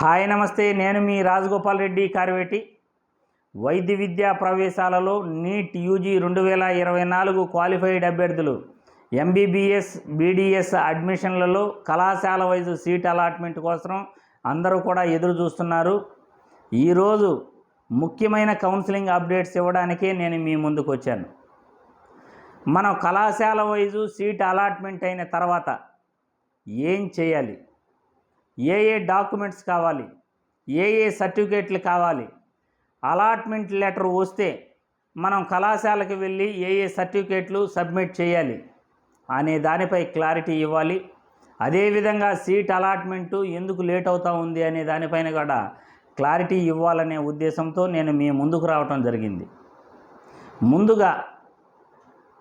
Hi నమస్తే. నేను మీ రాజగోపాల్ రెడ్డి కార్వేటి. వైద్య విద్యా ప్రవేశాలలో నీట్ యూజీ రెండు వేల ఇరవై నాలుగు క్వాలిఫైడ్ అభ్యర్థులు. ఎంబీబీఎస్ బీడీఎస్ అడ్మిషన్లలో కళాశాల వైజు సీట్ అలాట్మెంట్ కోసం అందరూ కూడా ఎదురు చూస్తున్నారు. ఈరోజు ముఖ్యమైన కౌన్సిలింగ్ అప్డేట్స్ ఇవ్వడానికే నేను మీ ముందుకు వచ్చాను. మనం కళాశాల వైజు సీట్ అలాట్మెంట్ అయిన తర్వాత ఏం చేయాలి? ఏ ఏ డాక్యుమెంట్స్ కావాలి? ఏ ఏ సర్టిఫికేట్లు కావాలి? అలాట్మెంట్ లెటర్ వస్తే మనం కళాశాలకు వెళ్ళి ఏ ఏ సర్టిఫికేట్లు సబ్మిట్ చేయాలి అనే దానిపై క్లారిటీ ఇవ్వాలి. అదేవిధంగా సీట్ అలాట్మెంటు ఎందుకు లేట్ అవుతూ ఉంది అనే దానిపైన కూడా క్లారిటీ ఇవ్వాలనే ఉద్దేశంతో నేను మీ ముందుకు రావటం జరిగింది. ముందుగా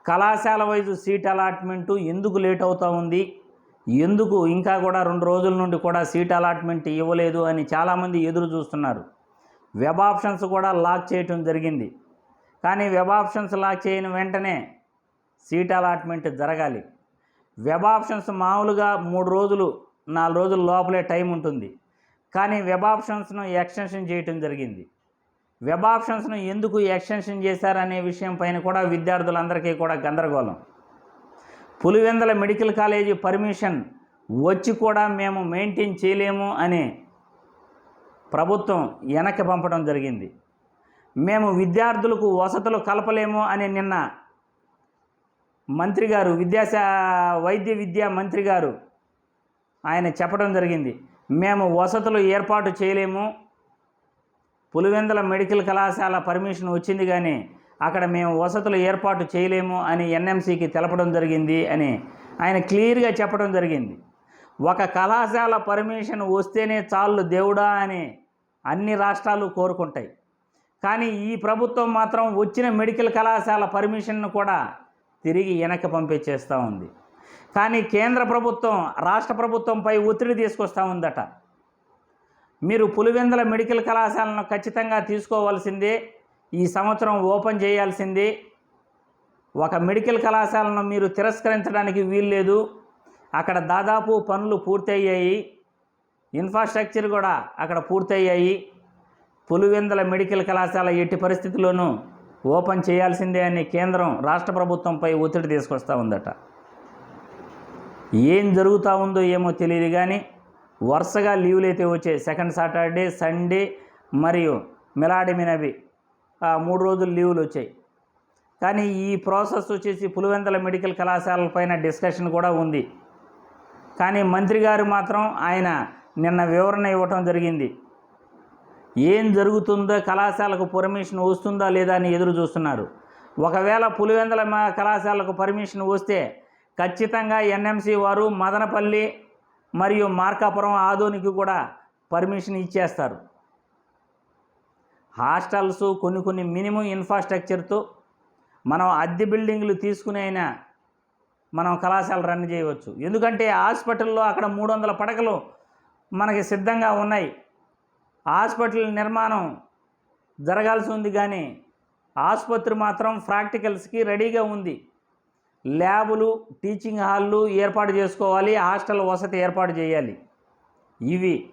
కళాశాల వైజు సీట్ అలాట్మెంటు ఎందుకు లేట్ అవుతూ ఉంది? ఎందుకు ఇంకా కూడా రెండు రోజుల నుండి కూడా సీట్ అలాట్మెంట్ ఇవ్వలేదు అని చాలామంది ఎదురు చూస్తున్నారు. వెబ్ ఆప్షన్స్ కూడా లాక్ చేయటం జరిగింది. కానీ వెబ్ ఆప్షన్స్ లాక్ చేయని వెంటనే సీట్ అలాట్మెంట్ జరగాలి. వెబ్ ఆప్షన్స్ మామూలుగా మూడు రోజులు నాలుగు రోజుల లోపలే టైం ఉంటుంది. కానీ వెబ్ ఆప్షన్స్ను ఎక్స్టెన్షన్ చేయటం జరిగింది. వెబ్ ఆప్షన్స్ను ఎందుకు ఎక్స్టెన్షన్ చేశారనే విషయం పైన కూడా విద్యార్థులందరికీ కూడా గందరగోళం. పులివెందల మెడికల్ కాలేజీ పర్మిషన్ వచ్చి కూడా మేము మెయింటైన్ చేయలేము అని ప్రభుత్వం వెనక్కి పంపడం జరిగింది. మేము విద్యార్థులకు వసతులు కలపలేము అని నిన్న మంత్రి గారు విద్యాశా వైద్య విద్యా మంత్రి గారు ఆయన చెప్పడం జరిగింది. మేము వసతులు ఏర్పాటు చేయలేము. పులివెందల మెడికల్ కళాశాల పర్మిషన్ వచ్చింది కానీ అక్కడ మేము వసతులు ఏర్పాటు చేయలేము అని ఎన్ఎంసీకి తెలపడం జరిగింది అని ఆయన క్లియర్గా చెప్పడం జరిగింది. ఒక కళాశాల పర్మిషన్ వస్తేనే చాలు దేవుడా అని అన్ని రాష్ట్రాలు కోరుకుంటాయి. కానీ ఈ ప్రభుత్వం మాత్రం వచ్చిన మెడికల్ కళాశాల పర్మిషన్ను కూడా తిరిగి వెనక్కి పంపించేస్తూ ఉంది. కానీ కేంద్ర ప్రభుత్వం రాష్ట్ర ప్రభుత్వంపై ఒత్తిడి తీసుకొస్తూ ఉందట. మీరు పులివెందుల మెడికల్ కళాశాలను ఖచ్చితంగా తీసుకోవాల్సిందే. ఈ సంవత్సరం ఓపెన్ చేయాల్సింది. ఒక మెడికల్ కళాశాలను మీరు తిరస్కరించడానికి వీల్లేదు అక్కడ దాదాపు పనులు పూర్తయ్యాయి. ఇన్ఫ్రాస్ట్రక్చర్ కూడా అక్కడ పూర్తయ్యాయి. పులివెందుల మెడికల్ కళాశాల ఎట్టి పరిస్థితుల్లోనూ ఓపెన్ చేయాల్సిందే అని కేంద్రం రాష్ట్ర ప్రభుత్వంపై ఒత్తిడి తీసుకొస్తూ ఉందట. ఏం జరుగుతూ ఉందో ఏమో తెలియదు కానీ వరుసగా లీవ్లు అయితే వచ్చాయి సెకండ్ సాటర్డే సండే మరియు మిలాడిమినవి ఆ మూడు రోజులు లీవులు వచ్చాయి. కానీ ఈ ప్రాసెస్ వచ్చేసి పులివెందల మెడికల్ కళాశాలపైన డిస్కషన్ కూడా ఉంది. కానీ మంత్రి గారు మాత్రం ఆయన నిన్న వివరణ ఇవ్వటం జరిగింది. ఏం జరుగుతుందో కళాశాలకు పర్మిషన్ వస్తుందా లేదా అని ఎదురు చూస్తున్నారు. ఒకవేళ పులివెందల కళాశాలకు పర్మిషన్ వస్తే ఖచ్చితంగా ఎన్ఎంసి వారు మదనపల్లి మరియు మార్కాపురం ఆదోనికి కూడా పర్మిషన్ ఇచ్చేస్తారు. హాస్టల్స్ కొన్ని కొన్ని మినిమం ఇన్ఫ్రాస్ట్రక్చర్తో మనం అద్దె బిల్డింగ్లు తీసుకుని అయినా మనం కళాశాల రన్ చేయవచ్చు. ఎందుకంటే హాస్పిటల్లో అక్కడ మూడు వందల పడకలు మనకి సిద్ధంగా ఉన్నాయి. హాస్పిటల్ నిర్మాణం జరగాల్సి ఉంది కానీ ఆసుపత్రి మాత్రం ప్రాక్టికల్స్కి రెడీగా ఉంది. ల్యాబులు టీచింగ్ హాళ్ళు ఏర్పాటు చేసుకోవాలి హాస్టల్ వసతి ఏర్పాటు చేయాలి. ఇవి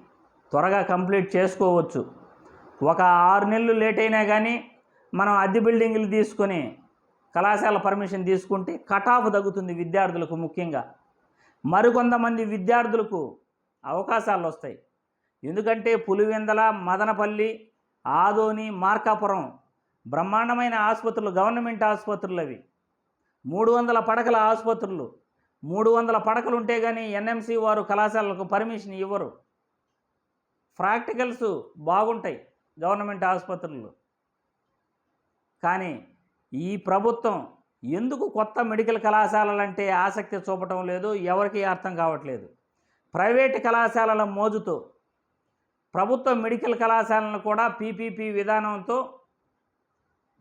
త్వరగా కంప్లీట్ చేసుకోవచ్చు. ఒక ఆరు నెలలు లేట్ అయినా కానీ మనం అద్దె బిల్డింగ్లు తీసుకొని కళాశాల పర్మిషన్ తీసుకుంటే కట్ ఆఫ్ తగ్గుతుంది విద్యార్థులకు ముఖ్యంగా. మరికొంతమంది విద్యార్థులకు అవకాశాలు వస్తాయి. ఎందుకంటే పులివెందల మదనపల్లి ఆదోని మార్కాపురం బ్రహ్మాండమైన ఆసుపత్రులు గవర్నమెంట్ ఆసుపత్రులు అవి. మూడు వందల పడకల ఆసుపత్రులు. మూడు వందల పడకలు ఉంటే కానీ ఎన్ఎంసి వారు కళాశాలకు పర్మిషన్ ఇవ్వరు. ప్రాక్టికల్స్ బాగుంటాయి. గవర్నమెంట్ ఆసుపత్రులు. కానీ ఈ ప్రభుత్వం ఎందుకు కొత్త మెడికల్ కళాశాలలంటే ఆసక్తి చూపటం లేదు ఎవరికీ అర్థం కావట్లేదు. ప్రైవేట్ కళాశాలల మోజుతో ప్రభుత్వ మెడికల్ కళాశాలను కూడా పీపీపీ విధానంతో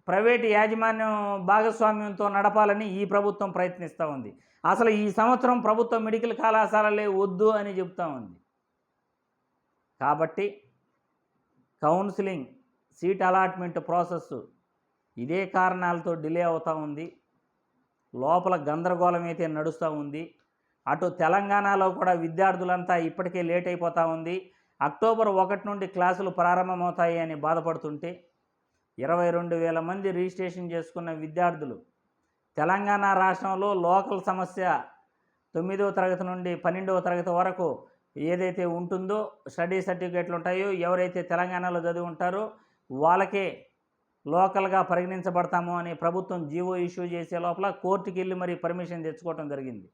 ప్రైవేటు యాజమాన్యం భాగస్వామ్యంతో నడపాలని ఈ ప్రభుత్వం ప్రయత్నిస్తూ ఉంది. అసలు ఈ సంవత్సరం ప్రభుత్వ మెడికల్ కళాశాలలే వద్దు అని చెప్తా ఉంది. కాబట్టి కౌన్సిలింగ్ సీట్ అలాట్మెంట్ ప్రాసెస్ ఇదే కారణాలతో డిలే అవుతూ ఉంది. లోపల గందరగోళం అయితే నడుస్తూ ఉంది. అటు తెలంగాణలో కూడా విద్యార్థులంతా ఇప్పటికే లేట్ అయిపోతూ ఉంది. అక్టోబర్ ఒకటి నుండి క్లాసులు ప్రారంభమవుతాయి అని బాధపడుతుంటే ఇరవై రెండు వేల మంది రిజిస్ట్రేషన్ చేసుకున్న విద్యార్థులు తెలంగాణ రాష్ట్రంలో లోకల్ సమస్య తొమ్మిదవ తరగతి నుండి పన్నెండవ తరగతి వరకు ఏదైతే ఉంటుందో స్టడీ సర్టిఫికేట్లు ఉంటాయో ఎవరైతే తెలంగాణలో చదివి ఉంటారో వాళ్ళకే లోకల్గా పరిగణించబడతాము అని ప్రభుత్వం జీవో ఇష్యూ చేసే లోపల కోర్టుకి వెళ్ళి మరి పర్మిషన్ తెచ్చుకోవటం జరిగింది.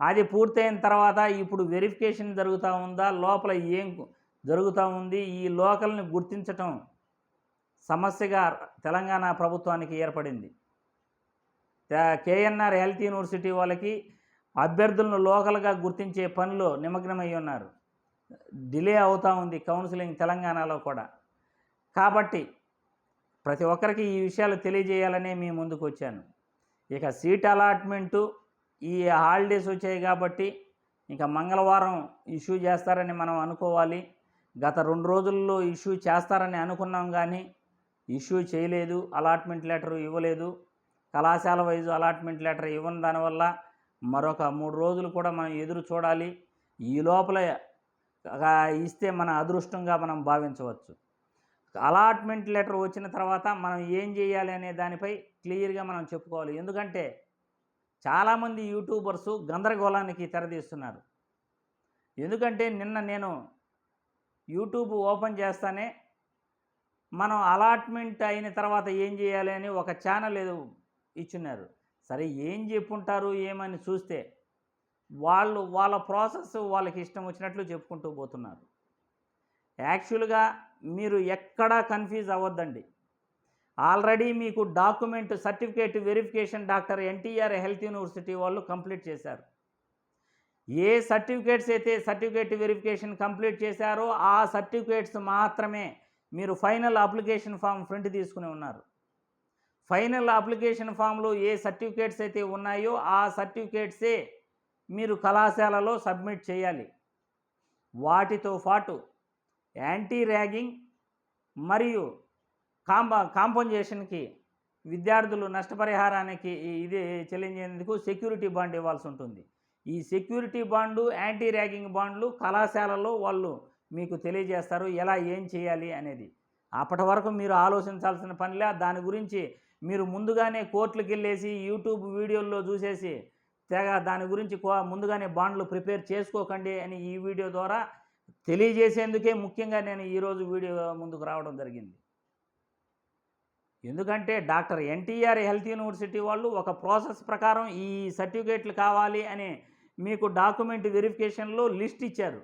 అది పూర్తయిన తర్వాత ఇప్పుడు వెరిఫికేషన్ జరుగుతూ ఉందా లోపల ఏం జరుగుతూ ఉంది ఈ లోకల్ని గుర్తించటం సమస్యగా తెలంగాణ ప్రభుత్వానికి ఏర్పడింది. కేఎన్ఆర్ హెల్త్ యూనివర్సిటీ వాళ్ళకి అభ్యర్థులను లోకల్గా గుర్తించే పనిలో నిమగ్నమై ఉన్నారు. డిలే అవుతూ ఉంది కౌన్సిలింగ్ తెలంగాణలో కూడా. కాబట్టి ప్రతి ఒక్కరికి ఈ విషయాలు తెలియజేయాలనే మీ ముందుకు వచ్చాను. ఇక సీట్ అలాట్మెంటు ఈ హాలిడేస్ వచ్చాయి కాబట్టి ఇంకా మంగళవారం ఇష్యూ చేస్తారని మనం అనుకోవాలి. గత రెండు రోజుల్లో ఇష్యూ చేస్తారని అనుకున్నాం కానీ ఇష్యూ చేయలేదు అలాట్మెంట్ లెటర్ ఇవ్వలేదు. కళాశాల వైజు అలాట్మెంట్ లెటర్ ఇవ్వని దానివల్ల మరొక మూడు రోజులు కూడా మనం ఎదురు చూడాలి. ఈ లోపల ఇస్తే మన అదృష్టంగా మనం భావించవచ్చు. అలాట్మెంట్ లెటర్ వచ్చిన తర్వాత మనం ఏం చేయాలి అనే దానిపై క్లియర్గా మనం చెప్పుకోవాలి. ఎందుకంటే చాలామంది యూట్యూబర్సు గందరగోళానికి తెరదీస్తున్నారు ఎందుకంటే నిన్న నేను యూట్యూబ్ ఓపెన్ చేస్తానే మనం అలాట్మెంట్ అయిన తర్వాత ఏం చేయాలి అని ఒక ఛానల్ ఏదో ఇచ్చున్నారు. సరే ఏం చెప్పుంటారు ఏమని చూస్తే వాళ్ళు వాళ్ళ ప్రాసెస్ వాళ్ళకి ఇష్టం వచ్చినట్లు చెప్పుకుంటూ పోతున్నారు. యాక్చువల్గా మీరు ఎక్కడా కన్ఫ్యూజ్ అవ్వద్దండి. ఆల్రెడీ మీకు document certificate verification doctor NTR health university వాళ్ళు కంప్లీట్ చేశారు. ఏ సర్టిఫికేట్స్ అయితే సర్టిఫికేట్ వెరిఫికేషన్ కంప్లీట్ చేశారో ఆ సర్టిఫికేట్స్ మాత్రమే మీరు ఫైనల్ అప్లికేషన్ ఫామ్ ఫ్రంట్ తీసుకుని ఉన్నారు. ఫైనల్ అప్లికేషన్ ఫామ్లో ఏ సర్టిఫికేట్స్ అయితే ఉన్నాయో ఆ సర్టిఫికేట్సే మీరు కళాశాలలో సబ్మిట్ చేయాలి. వాటితో పాటు యాంటీ ర్యాగింగ్ మరియు కాంప కాంపన్సేషన్కి విద్యార్థులు నష్టపరిహారానికి ఇది చెల్లించేందుకు సెక్యూరిటీ బాండ్ ఇవ్వాల్సి ఉంటుంది. ఈ సెక్యూరిటీ బాండు యాంటీ ర్యాగింగ్ బాండ్లు కళాశాలలో వాళ్ళు మీకు తెలియజేస్తారు ఎలా ఏం చేయాలి అనేది. అప్పటి వరకు మీరు ఆలోచించాల్సిన పనిలే దాని గురించి మీరు ముందుగానే కోర్టులకు వెళ్ళేసి యూట్యూబ్ వీడియోల్లో చూసేసి తెగ దాని గురించి కో- ముందుగానే బాండ్లు ప్రిపేర్ చేసుకోకండి అని ఈ వీడియో ద్వారా తెలియజేసేందుకే ముఖ్యంగా నేను ఈరోజు వీడియో ముందుకు రావడం జరిగింది. ఎందుకంటే డాక్టర్ ఎన్టీఆర్ హెల్త్ యూనివర్సిటీ వాళ్ళు ఒక ప్రాసెస్ ప్రకారం ఈ సర్టిఫికేట్లు కావాలి అని మీకు డాక్యుమెంట్ వెరిఫికేషన్లో లిస్ట్ ఇచ్చారు.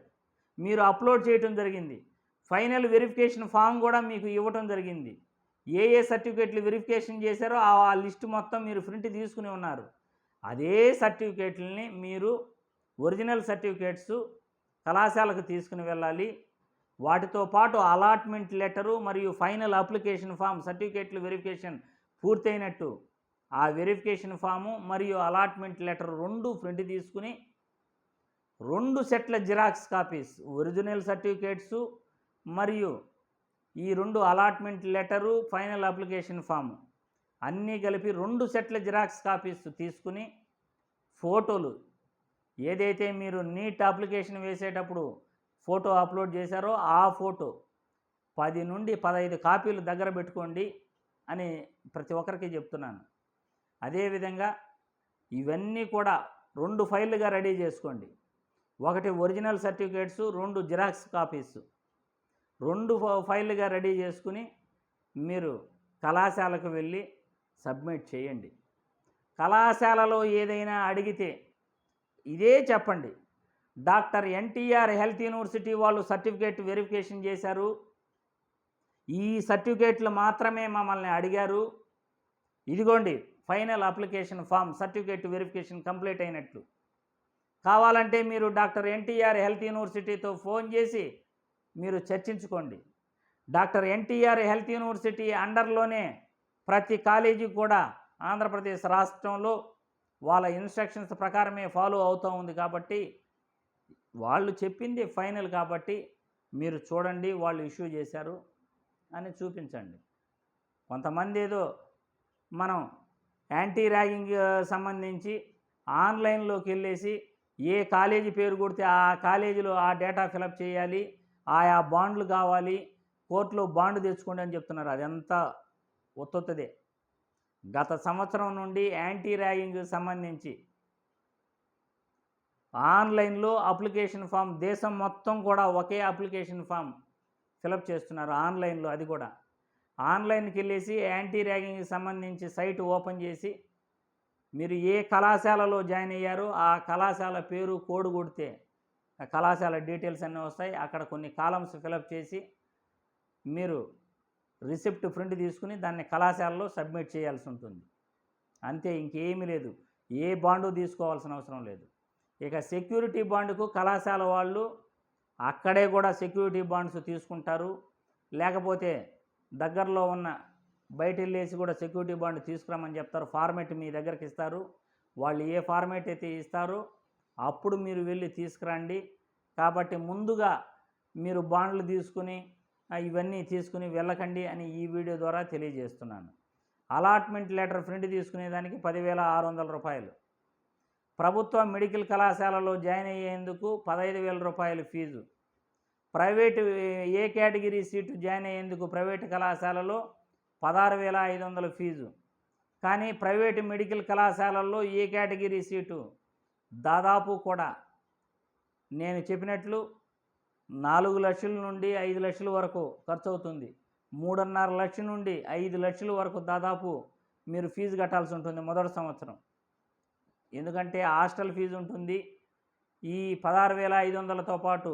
మీరు అప్లోడ్ చేయటం జరిగింది. ఫైనల్ వెరిఫికేషన్ ఫామ్ కూడా మీకు ఇవ్వటం జరిగింది. ఏ ఏ సర్టిఫికేట్లు వెరిఫికేషన్ చేశారో ఆ లిస్ట్ మొత్తం మీరు ప్రింట్ తీసుకుని ఉన్నారు. అదే సర్టిఫికేట్లని మీరు ఒరిజినల్ సర్టిఫికేట్స్ కళాశాలకు తీసుకుని వెళ్ళాలి. వాటితో పాటు అలాట్మెంట్ లెటరు మరియు ఫైనల్ అప్లికేషన్ ఫామ్ సర్టిఫికేట్లు వెరిఫికేషన్ పూర్తయినట్టు ఆ వెరిఫికేషన్ ఫాము మరియు అలాట్మెంట్ లెటర్ రెండు ప్రింట్ తీసుకుని రెండు సెట్ల జిరాక్స్ కాపీస్ ఒరిజినల్ సర్టిఫికేట్సు మరియు ఈ రెండు allotment letter final application form. అన్నీ కలిపి రెండు సెట్ల జిరాక్స్ కాపీస్ తీసుకుని ఫోటోలు. ఏదైతే మీరు నీట్ అప్లికేషన్ వేసేటప్పుడు ఫోటో అప్లోడ్ చేశారో ఆ ఫోటో పది నుండి పదహైదు కాపీలు దగ్గర పెట్టుకోండి అని ప్రతి ఒక్కరికి చెప్తున్నాను. అదేవిధంగా ఇవన్నీ కూడా రెండు ఫైళ్ళుగా రెడీ చేసుకోండి. ఒకటి ఒరిజినల్ సర్టిఫికేట్స్ రెండు జిరాక్స్ కాపీస్. రెండు ఫైళ్ళుగా రెడీ చేసుకుని మీరు కళాశాలకు వెళ్ళి సబ్మిట్ చేయండి. కళాశాలలో ఏదైనా అడిగితే ఇదే చెప్పండి. డాక్టర్ ఎన్టీఆర్ హెల్త్ యూనివర్సిటీ వాళ్ళు సర్టిఫికేట్ వెరిఫికేషన్ చేశారు. ఈ సర్టిఫికేట్లు మాత్రమే మమ్మల్ని అడిగారు. ఇదిగోండి final application form certificate verification complete అయినట్లు. కావాలంటే మీరు డాక్టర్ ఎన్టీఆర్ హెల్త్ యూనివర్సిటీతో ఫోన్ చేసి మీరు చర్చించుకోండి. డాక్టర్ ఎన్టీఆర్ హెల్త్ యూనివర్సిటీ అండర్లోనే ప్రతి కాలేజీ కూడా ఆంధ్రప్రదేశ్ రాష్ట్రంలో వాళ్ళ ఇన్స్ట్రక్షన్స్ ప్రకారమే ఫాలో అవుతూ ఉంది కాబట్టి వాళ్ళు చెప్పింది ఫైనల్ కాబట్టి మీరు చూడండి వాళ్ళు ఇష్యూ చేశారు అని చూపించండి. కొంతమంది ఏదో మనం యాంటీ ర్యాగింగ్ సంబంధించి ఆన్లైన్లోకి వెళ్ళేసి ఏ కాలేజీ పేరు కొడితే ఆ కాలేజీలో ఆ డేటా ఫిలప్ చేయాలి ఆయా బాండ్లు కావాలి కోర్టులో బాండ్ తెచ్చుకోండి అని చెప్తున్నారు. అదంతా ఒత్తొత్తదే. గత సంవత్సరం నుండి యాంటీ ర్యాగింగ్ సంబంధించి ఆన్లైన్లో అప్లికేషన్ ఫామ్ దేశం మొత్తం కూడా ఒకే అప్లికేషన్ ఫామ్ ఫిలప్ చేస్తున్నారు ఆన్లైన్లో అది కూడా. ఆన్లైన్కి వెళ్ళేసి యాంటీ ర్యాగింగ్కి సంబంధించి సైట్ ఓపెన్ చేసి మీరు ఏ కళాశాలలో జాయిన్ అయ్యారో ఆ కళాశాల పేరు కోడ్ కొడితే కళాశాల డీటెయిల్స్ అన్నీ వస్తాయి. అక్కడ కొన్ని కాలమ్స్ ఫిలప్ చేసి మీరు రిసిప్ట్ ప్రింట్ తీసుకుని దాన్ని కళాశాలలో సబ్మిట్ చేయాల్సి ఉంటుంది. అంతే ఇంకేమీ లేదు. ఏ బాండు తీసుకోవాల్సిన అవసరం లేదు. ఇక సెక్యూరిటీ బాండ్కు కళాశాల వాళ్ళు అక్కడే కూడా సెక్యూరిటీ బాండ్స్ తీసుకుంటారు. లేకపోతే దగ్గరలో ఉన్న బయట వెళ్ళేసి కూడా సెక్యూరిటీ బాండ్ తీసుకురామని చెప్తారు. ఫార్మేట్ మీ దగ్గరికి ఇస్తారు. వాళ్ళు ఏ ఫార్మేట్ అయితే ఇస్తారో అప్పుడు మీరు వెళ్ళి తీసుకురండి. కాబట్టి ముందుగా మీరు బాండ్లు తీసుకుని ఇవన్నీ తీసుకుని వెళ్ళకండి అని ఈ వీడియో ద్వారా తెలియజేస్తున్నాను. అలాట్మెంట్ లెటర్ ప్రింట్ తీసుకునేదానికి పదివేల ఆరు వందల రూపాయలు. ప్రభుత్వ మెడికల్ కళాశాలలో జాయిన్ అయ్యేందుకు పదహైదు వేల రూపాయలు fees. Private A category seat join అయ్యేందుకు ప్రైవేటు కళాశాలలో పదహారు వేల ఐదు వందల ఫీజు. కానీ ప్రైవేటు మెడికల్ కళాశాలల్లో ఏ కేటగిరీ సీటు దాదాపు కూడా నేను చెప్పినట్లు నాలుగు లక్షల నుండి ఐదు లక్షల వరకు ఖర్చు అవుతుంది మూడున్నర లక్షల నుండి ఐదు లక్షల వరకు దాదాపు మీరు ఫీజు కట్టాల్సి ఉంటుంది మొదటి సంవత్సరం. ఎందుకంటే హాస్టల్ ఫీజు ఉంటుంది. ఈ పదహారు వేల ఐదు వందలతో పాటు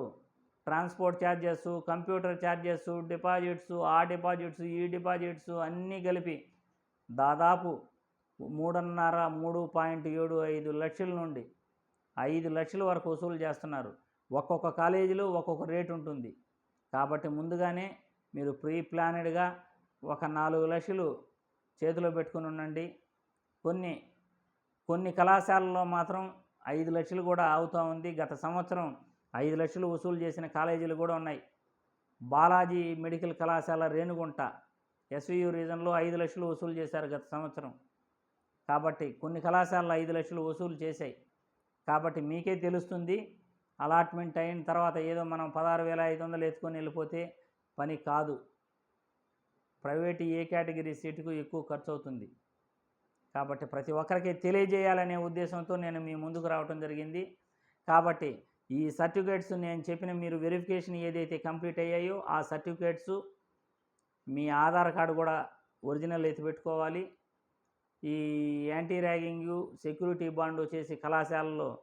transport charges computer charges deposits ఆ డిపాజిట్స్ ఈ డిపాజిట్స్ అన్నీ కలిపి దాదాపు మూడున్నర మూడు పాయింట్ ఏడు ఐదు లక్షల నుండి ఐదు లక్షల వరకు వసూలు చేస్తున్నారు. ఒక్కొక్క కాలేజీలో ఒక్కొక్క రేటు ఉంటుంది. కాబట్టి ముందుగానే మీరు ప్రీ ప్లానెడ్గా ఒక నాలుగు లక్షలు చేతిలో పెట్టుకుని ఉండండి. కొన్ని కొన్ని కళాశాలల్లో మాత్రం ఐదు లక్షలు కూడా అవుతూ ఉంది. గత సంవత్సరం ఐదు లక్షలు వసూలు చేసిన కాలేజీలు కూడా ఉన్నాయి. బాలాజీ మెడికల్ కళాశాల రేణుగుంట ఎస్వియు రీజన్లో ఐదు లక్షలు వసూలు చేశారు గత సంవత్సరం. కాబట్టి కొన్ని కళాశాలలు ఐదు లక్షలు వసూలు చేశాయి. కాబట్టి మీకే తెలుస్తుంది. అలాట్మెంట్ అయిన తర్వాత ఏదో మనం పదహారు వేల ఐదు వందలు ఎత్తుకొని వెళ్ళిపోతే పని కాదు. ప్రైవేట్ ఏ కేటగిరీ సీటుకు ఎక్కువ ఖర్చు అవుతుంది కాబట్టి ప్రతి ఒక్కరికి తెలియజేయాలనే ఉద్దేశంతో నేను మీ ముందుకు రావడం జరిగింది. కాబట్టి ఈ సర్టిఫికేట్స్ నేను చెప్పిన మీరు వెరిఫికేషన్ ఏదైతే కంప్లీట్ అయ్యాయో ఆ సర్టిఫికేట్స్ మీ ఆధార్ కార్డు కూడా ఒరిజినల్ ఎత్తి పెట్టుకోవాలి ఈ యాంటీ ర్యాగింగ్ సెక్యూరిటీ బాండ్ వచ్చేసి కళాశాలలో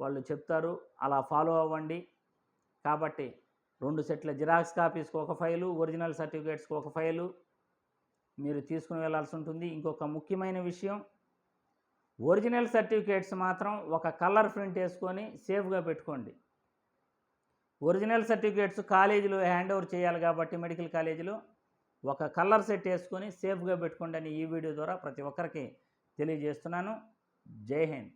వాళ్ళు చెప్తారు. అలా ఫాలో అవ్వండి. కాబట్టి రెండు సెట్ల జిరాక్స్ కాపీస్కి ఒక ఫైలు ఒరిజినల్ సర్టిఫికేట్స్కి ఒక ఫైలు. మీరు తీసుకుని వెళ్ళాల్సి ఉంటుంది. ఇంకొక ముఖ్యమైన విషయం ఒరిజినల్ సర్టిఫికేట్స్ మాత్రం ఒక కలర్ ప్రింట్ వేసుకొని సేఫ్గా పెట్టుకోండి. ఒరిజినల్ సర్టిఫికేట్స్ కాలేజీలో హ్యాండ్ ఓవర్ చేయాలి కాబట్టి మెడికల్ కాలేజీలో ఒక కలర్ సెట్ వేసుకొని సేఫ్గా పెట్టుకోండి అని ఈ వీడియో ద్వారా ప్రతి ఒక్కరికి తెలియజేస్తున్నాను. జై హింద్.